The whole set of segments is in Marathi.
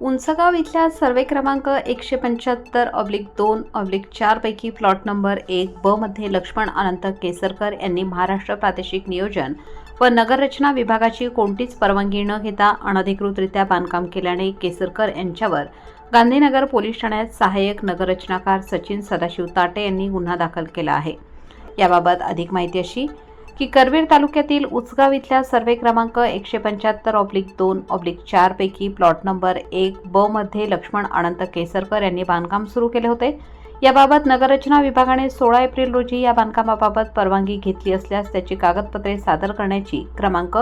उंचगाव इथल्या सर्वे क्रमांक एकशे पंच्याहत्तर ऑब्लिक दोन ऑब्लिक चारपैकी प्लॉट नंबर एक ब मध्ये लक्ष्मण अनंत केसरकर यांनी महाराष्ट्र प्रादेशिक नियोजन व नगररचना विभागाची कोणतीच परवानगी न घेता अनधिकृतरित्या बांधकाम केल्याने केसरकर यांच्यावर गांधीनगर पोलीस ठाण्यात सहाय्यक नगररचनाकार सचिन सदाशिव ताटे यांनी गुन्हा दाखल केला आहे. याबाबत अधिक माहिती अशी की करवीर तालुक्यातील उचगाव इथल्या सर्वे क्रमांक एकशे पंच्याहत्तर ऑब्लिक दोन ऑब्लिक चार पैकी प्लॉट नंबर एक ब मध्ये लक्ष्मण अनंत केसरकर यांनी बांधकाम सुरू केले होते. याबाबत नगररचना विभागाने सोळा एप्रिल रोजी या बांधकामाबाबत परवानगी घेतली असल्यास त्याची कागदपत्रे सादर करण्याची क्रमांक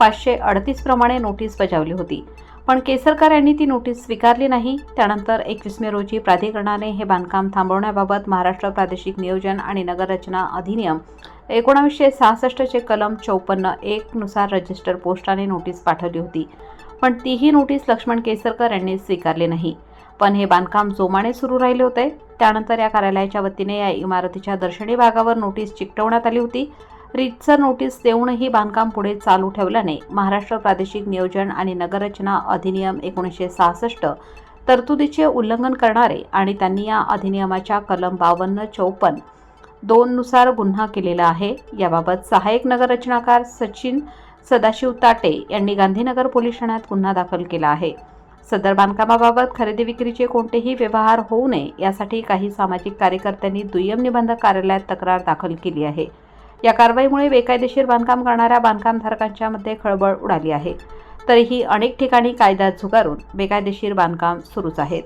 पाचशे अडतीस प्रमाणे नोटीस बजावली होती. पण केसरकर यांनी ती नोटीस स्वीकारली नाही. त्यानंतर एकवीस मे रोजी प्राधिकरणाने हे बांधकाम थांबवण्याबाबत महाराष्ट्र प्रादेशिक नियोजन आणि नगररचना अधिनियम एकोणावीसशे सहासष्टचे कलम चौपन्न एकनुसार रजिस्टर पोस्टाने नोटीस पाठवली होती. पण तीही नोटीस लक्ष्मण केसरकर यांनी स्वीकारली नाही. पण हे बांधकाम जोमाने सुरू राहिले होते. त्यानंतर या कार्यालयाच्या वतीने या इमारतीच्या दर्शनी भागावर नोटीस चिकटवण्यात आली होती. रीतसर नोटीस देऊनही बांधकाम पुढे चालू ठेवल्याने महाराष्ट्र प्रादेशिक नियोजन आणि नगररचना अधिनियम एकोणीसशे सहासष्ट तरतुदीचे उल्लंघन करणारे आणि त्यांनी या अधिनियमाच्या कलम बावन्न चौपन्न दोननुसार गुन्हा केलेला आहे. याबाबत सहाय्यक नगररचनाकार सचिन सदाशिव ताटे यांनी गांधीनगर पोलीस ठाण्यात गुन्हा दाखल केला आहे. सदर बांधकामाबाबत खरेदी विक्रीचे कोणतेही व्यवहार होऊ नये यासाठी काही सामाजिक कार्यकर्त्यांनी दुय्यम निबंधक कार्यालयात तक्रार दाखल केली आहे. या कारवाईमुळे बेकायदेशीर बांधकाम करणाऱ्या बांधकामधारकांच्या मध्ये खळबळ उडाली आहे. तरीही अनेक ठिकाणी कायदा झुगारून बेकायदेशीर बांधकाम सुरूच आहेत.